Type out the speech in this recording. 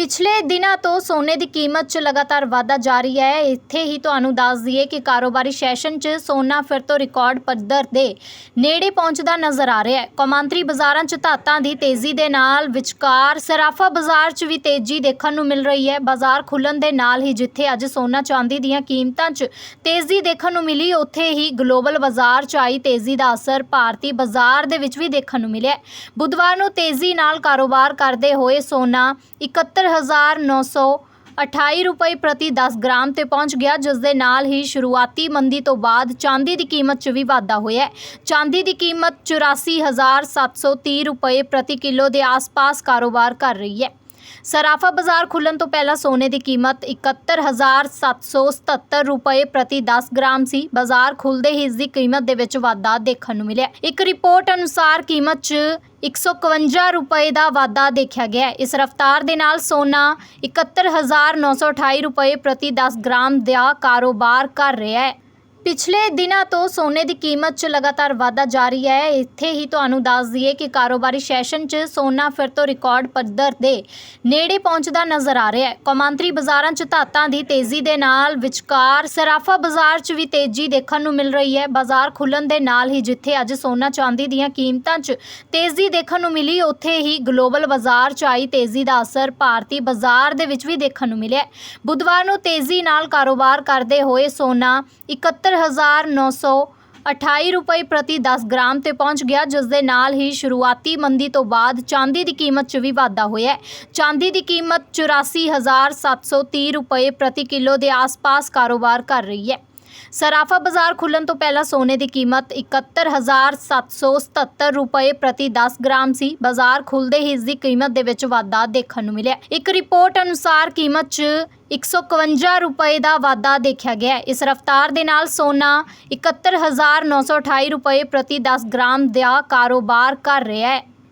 ਪਿਛਲੇ ਦਿਨਾਂ ਤੋਂ ਸੋਨੇ ਦੀ ਕੀਮਤ 'ਚ ਲਗਾਤਾਰ ਵਾਧਾ ਜਾਰੀ ਹੈ। ਇੱਥੇ ਹੀ ਤੁਹਾਨੂੰ ਦੱਸ ਦਈਏ ਕਿ ਕਾਰੋਬਾਰੀ ਸੈਸ਼ਨ 'ਚ ਸੋਨਾ ਫਿਰ ਤੋਂ ਰਿਕਾਰਡ ਪੱਧਰ ਦੇ ਨੇੜੇ ਪਹੁੰਚਦਾ ਨਜ਼ਰ ਆ ਰਿਹਾ ਹੈ। ਕੌਮਾਂਤਰੀ ਬਾਜ਼ਾਰਾਂ 'ਚ ਧਾਤਾਂ ਦੀ ਤੇਜ਼ੀ ਦੇ ਨਾਲ ਵਿਚਕਾਰ ਸਰਾਫਾ ਬਾਜ਼ਾਰ 'ਚ ਵੀ ਤੇਜ਼ੀ ਦੇਖਣ ਨੂੰ ਮਿਲ ਰਹੀ ਹੈ। ਬਾਜ਼ਾਰ ਖੁੱਲਣ ਦੇ ਨਾਲ ਹੀ ਜਿੱਥੇ ਅੱਜ ਸੋਨਾ ਚਾਂਦੀ ਦੀਆਂ ਕੀਮਤਾਂ 'ਚ ਤੇਜ਼ੀ ਦੇਖਣ ਨੂੰ ਮਿਲੀ, ਉੱਥੇ ਹੀ ਗਲੋਬਲ ਬਾਜ਼ਾਰ 'ਚ ਆਈ ਤੇਜ਼ੀ ਦਾ ਅਸਰ ਭਾਰਤੀ ਬਾਜ਼ਾਰ ਦੇ ਵਿੱਚ ਵੀ ਦੇਖਣ ਨੂੰ ਮਿਲਿਆ ਬੁੱਧਵਾਰ ਨੂੰ ਤੇਜ਼ੀ ਨਾਲ ਕਾਰੋਬਾਰ ਕਰਦੇ ਹੋਏ ਸੋਨਾ 71928 ਰੁਪਏ ਪ੍ਰਤੀ 10 ਗ੍ਰਾਮ ਤੇ ਪਹੁੰਚ ਗਿਆ ਜਿਸ ਦੇ ਨਾਲ ਹੀ ਸ਼ੁਰੂਆਤੀ ਮੰਦੀ ਤੋਂ ਬਾਅਦ ਚਾਂਦੀ ਦੀ ਕੀਮਤ 'ਚ ਵੀ ਵਾਧਾ ਹੋਇਆ ਹੈ। ਚਾਂਦੀ ਦੀ ਕੀਮਤ 84730 ਰੁਪਏ ਪ੍ਰਤੀ ਕਿਲੋ ਦੇ ਆਸ-ਪਾਸ ਕਾਰੋਬਾਰ ਕਰ ਰਹੀ ਹੈ। ਸਰਾਫਾ ਬਾਜ਼ਾਰ ਖੁੱਲਣ ਤੋਂ ਪਹਿਲਾਂ ਸੋਨੇ ਦੀ ਕੀਮਤ 71777 ਰੁਪਏ ਪ੍ਰਤੀ 10 ਗ੍ਰਾਮ ਸੀ। ਬਾਜ਼ਾਰ ਖੁੱਲਦੇ ਹੀ ਇਸ ਦੀ ਕੀਮਤ ਦੇ ਵਿੱਚ ਵਾਧਾ ਦੇਖਣ ਨੂੰ ਮਿਲਿਆ। ਇੱਕ ਰਿਪੋਰਟ ਅਨੁਸਾਰ ਕੀਮਤ 'ਚ 151 ਰੁਪਏ ਦਾ ਵਾਧਾ ਦੇਖਿਆ ਗਿਆ ਇਸ ਰਫ਼ਤਾਰ ਦੇ ਨਾਲ ਸੋਨਾ 71928 ਰੁਪਏ ਪ੍ਰਤੀ 10 ਗ੍ਰਾਮ ਦਾ ਕਾਰੋਬਾਰ ਕਰ ਰਿਹਾ ਹੈ। ਪਿਛਲੇ ਦਿਨਾਂ ਤੋਂ ਸੋਨੇ ਦੀ ਕੀਮਤ 'ਚ ਲਗਾਤਾਰ ਵਾਧਾ ਜਾਰੀ ਹੈ। ਇੱਥੇ ਹੀ ਤੁਹਾਨੂੰ ਦੱਸ ਦਈਏ ਕਿ ਕਾਰੋਬਾਰੀ ਸੈਸ਼ਨ 'ਚ ਸੋਨਾ ਫਿਰ ਤੋਂ ਰਿਕਾਰਡ ਪੱਧਰ ਦੇ ਨੇੜੇ ਪਹੁੰਚਦਾ ਨਜ਼ਰ ਆ ਰਿਹਾ ਹੈ। ਕੌਮਾਂਤਰੀ ਬਾਜ਼ਾਰਾਂ 'ਚ ਧਾਤਾਂ ਦੀ ਤੇਜ਼ੀ ਦੇ ਨਾਲ ਵਿਚਕਾਰ ਸਰਾਫਾ ਬਾਜ਼ਾਰ 'ਚ ਵੀ ਤੇਜ਼ੀ ਦੇਖਣ ਨੂੰ ਮਿਲ ਰਹੀ ਹੈ। ਬਾਜ਼ਾਰ ਖੁੱਲਣ ਦੇ ਨਾਲ ਹੀ ਜਿੱਥੇ ਅੱਜ ਸੋਨਾ ਚਾਂਦੀ ਦੀਆਂ ਕੀਮਤਾਂ 'ਚ ਤੇਜ਼ੀ ਦੇਖਣ ਨੂੰ ਮਿਲੀ, ਉੱਥੇ ਹੀ ਗਲੋਬਲ ਬਾਜ਼ਾਰ 'ਚ ਆਈ ਤੇਜ਼ੀ ਦਾ ਅਸਰ ਭਾਰਤੀ ਬਾਜ਼ਾਰ ਦੇ ਵਿੱਚ ਵੀ ਦੇਖਣ ਨੂੰ ਮਿਲਿਆ ਬੁੱਧਵਾਰ ਨੂੰ ਤੇਜ਼ੀ ਨਾਲ ਕਾਰੋਬਾਰ ਕਰਦੇ ਹੋਏ ਸੋਨਾ 71928 ਰੁਪਏ ਪ੍ਰਤੀ 10 ਗ੍ਰਾਮ ਤੇ ਪਹੁੰਚ ਗਿਆ, ਜਿਸ ਦੇ ਨਾਲ ਹੀ ਸ਼ੁਰੂਆਤੀ ਮੰਦੀ ਤੋਂ ਬਾਅਦ ਚਾਂਦੀ ਦੀ ਕੀਮਤ 'ਚ ਵੀ ਵਾਧਾ ਹੋਇਆ ਹੈ। ਚਾਂਦੀ ਦੀ ਕੀਮਤ 84730 ਰੁਪਏ ਪ੍ਰਤੀ ਕਿਲੋ ਦੇ ਆਸ-ਪਾਸ ਕਾਰੋਬਾਰ ਕਰ ਰਹੀ ਹੈ। ਸਰਾਫਾ ਬਾਜ਼ਾਰ ਖੁੱਲਣ ਤੋਂ ਪਹਿਲਾਂ ਸੋਨੇ ਦੀ ਕੀਮਤ 71777 ਰੁਪਏ ਪ੍ਰਤੀ 10 ਗ੍ਰਾਮ ਸੀ। ਬਾਜ਼ਾਰ ਖੁੱਲਦੇ ਹੀ ਇਸ ਦੀ ਕੀਮਤ ਦੇ ਵਿੱਚ ਵਾਧਾ ਦੇਖਣ ਨੂੰ ਮਿਲਿਆ। ਇੱਕ ਰਿਪੋਰਟ ਅਨੁਸਾਰ ਕੀਮਤ 'ਚ 151 ਰੁਪਏ ਦਾ ਵਾਧਾ ਦੇਖਿਆ ਗਿਆ ਇਸ ਰਫ਼ਤਾਰ ਦੇ ਨਾਲ ਸੋਨਾ 71928 ਰੁਪਏ ਪ੍ਰਤੀ 10 ਗ੍ਰਾਮ ਦਾ ਕਾਰੋਬਾਰ ਕਰ ਰਿਹਾ ਹੈ।